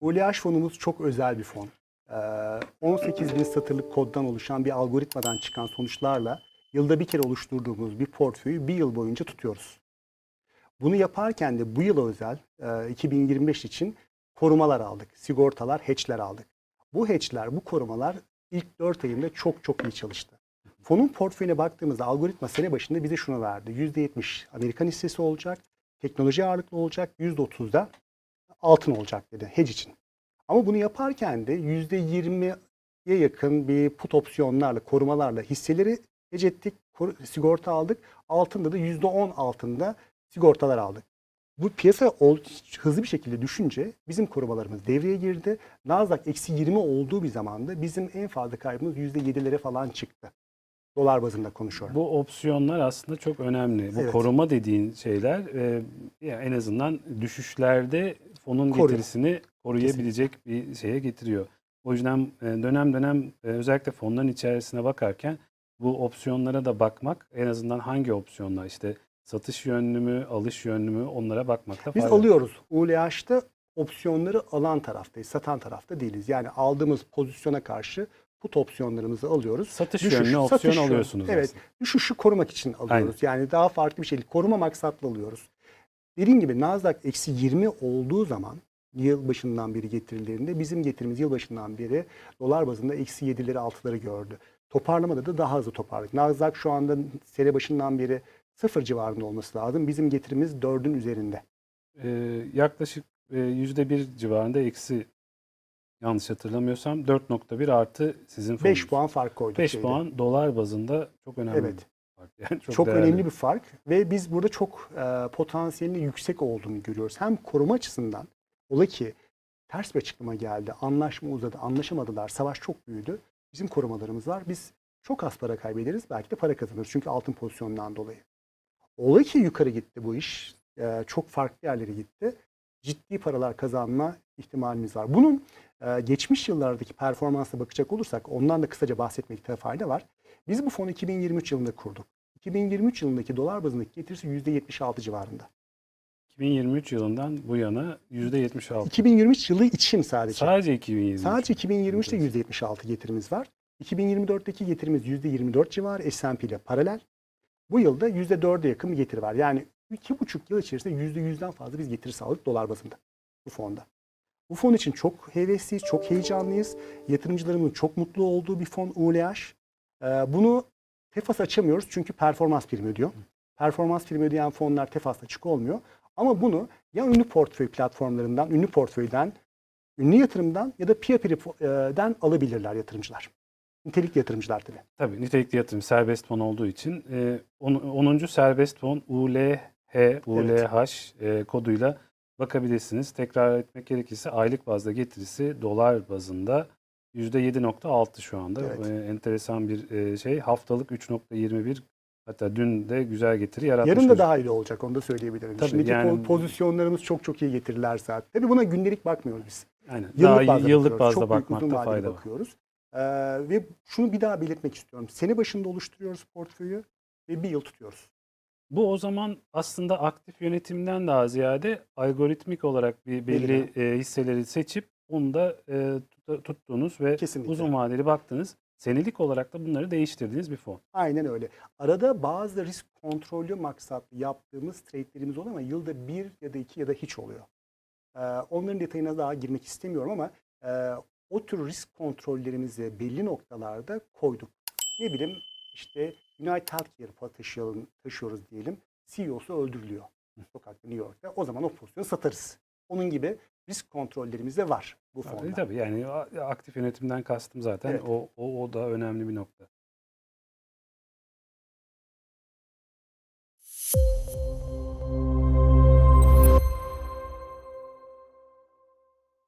ULH fonumuz çok özel bir fon. Ee, 18 bin satırlık koddan oluşan bir algoritmadan çıkan sonuçlarla yılda bir kere oluşturduğumuz bir portföyü bir yıl boyunca tutuyoruz. Bunu yaparken de bu yıl özel e, 2025 için korumalar aldık. Sigortalar, hatchler aldık. Bu hatchler, bu korumalar ilk 4 ayında çok çok iyi çalıştı. Fonun portföyüne baktığımızda algoritma sene başında bize şunu verdi. %70 Amerikan hissesi olacak, teknoloji ağırlıklı olacak, %30'da altın olacak dedi hedge için. Ama bunu yaparken de %20'ye yakın bir put opsiyonlarla, korumalarla hisseleri hedge ettik, sigorta aldık. Altında da %10 altında sigortalar aldık. Bu piyasa hızlı bir şekilde düşünce bizim korumalarımız devreye girdi. Nasdaq eksi 20 olduğu bir zamanda bizim en fazla kaybımız %7'lere falan çıktı. Dolar bazında konuşuyorum. Bu opsiyonlar aslında çok önemli. Bu Evet. koruma dediğin şeyler e, en azından düşüşlerde fonun Koruyor. getirisini koruyabilecek bir şeye getiriyor. O yüzden e, dönem dönem e, özellikle fonların içerisine bakarken bu opsiyonlara da bakmak en azından hangi opsiyonlar işte satış yönlü mü, alış yönlü mü onlara bakmakta Biz var. alıyoruz. ULH'da opsiyonları alan taraftayız, satan tarafta değiliz. Yani aldığımız pozisyona karşı put opsiyonlarımızı alıyoruz. Satış Düşüş, yönlü opsiyon satış yönlü. alıyorsunuz Evet. aslında. Düşüşü korumak için alıyoruz. Yani daha farklı bir şey. Koruma maksatlı alıyoruz. Dediğim gibi Nasdaq eksi 20 olduğu zaman yıl başından beri getirilerinde bizim getirimiz yıl başından beri dolar bazında eksi 7'leri 6'ları gördü. Toparlamada da daha hızlı toparladık. Nasdaq şu anda sene başından beri sıfır civarında olması lazım. Bizim getirimiz 4'ün üzerinde. E, yaklaşık e, %1 civarında eksi yanlış hatırlamıyorsam 4.1 artı sizin 5 fonunuz. puan fark koyduk. 5 şeyde. puan dolar bazında çok önemli Evet. Fark. Yani çok Çok, değerli. önemli bir fark ve biz burada çok e, potansiyelinin yüksek olduğunu görüyoruz. Hem koruma açısından ola ki ters bir açıklama geldi, anlaşma uzadı, anlaşamadılar, savaş çok büyüdü. Bizim korumalarımız var. Biz çok az para kaybederiz, belki de para kazanırız. Çünkü altın pozisyonundan dolayı. Ola ki yukarı gitti bu iş, e, çok farklı yerlere gitti. Ciddi paralar kazanma ihtimalimiz var. Bunun e, geçmiş yıllardaki performansa bakacak olursak, ondan da kısaca bahsetmekte fayda var. Biz bu fonu 2023 yılında kurduk. 2023 yılındaki dolar bazındaki getirisi %76 civarında. 2023 yılından bu yana %76. 2023 yılı için sadece. Sadece 2023. Sadece 2023'te %76 getirimiz var. 2024'teki getirimiz %24 civarı S&P ile paralel. Bu yılda %4'e yakın bir getiri var. Yani 2,5 yıl içerisinde %100'den fazla biz getiri sağladık dolar bazında bu fonda. Bu fon için çok hevesliyiz, çok heyecanlıyız. Yatırımcılarımın çok mutlu olduğu bir fon ULH. Ee, bunu TEFAS açamıyoruz çünkü performans primi ödüyor. Performans primi ödeyen fonlar TEFAS'ta açık olmuyor. Ama bunu ya ünlü portföy platformlarından, ünlü portföyden, ünlü yatırımdan ya da PIAP'den alabilirler yatırımcılar. Nitelikli yatırımcılar tabii. Tabii nitelikli yatırım serbest fon olduğu için e, on- 10. serbest fon ULH, ULH e, koduyla bakabilirsiniz. Tekrar etmek gerekirse aylık bazda getirisi dolar bazında %7.6 şu anda. Evet. E, enteresan bir e, şey. Haftalık 3.21 hatta dün de güzel getiri yaratmış. Yarın da daha iyi olacak onu da söyleyebilirim. Tabii, Şimdiki yani- po- pozisyonlarımız çok çok iyi getiriler zaten. Tabii buna gündelik bakmıyoruz biz. Aynen. Yıllık Daha bazda yıllık bakıyoruz. bazda Çok bakmakta fayda var. bakıyoruz. Ee, ve şunu bir daha belirtmek istiyorum. Sene başında oluşturuyoruz portföyü ve bir yıl tutuyoruz. Bu o zaman aslında aktif yönetimden daha ziyade algoritmik olarak bir belli e, hisseleri seçip onu da e, tut- tuttuğunuz ve Kesinlikle. uzun vadeli baktınız. Senelik olarak da bunları değiştirdiğiniz bir fon. Aynen öyle. Arada bazı risk kontrolü maksatlı yaptığımız trade'lerimiz oluyor ama yılda bir ya da iki ya da hiç oluyor. Ee, onların detayına daha girmek istemiyorum ama e, o tür risk kontrollerimizi belli noktalarda koyduk. Ne bileyim işte United Healthcare taşıyalım, taşıyoruz diyelim. CEO'su öldürülüyor sokakta New York'ta. O zaman o pozisyonu satarız. Onun gibi risk kontrollerimiz de var bu fonda. Tabii, tabii yani aktif yönetimden kastım zaten Evet. o, o, o da önemli bir nokta.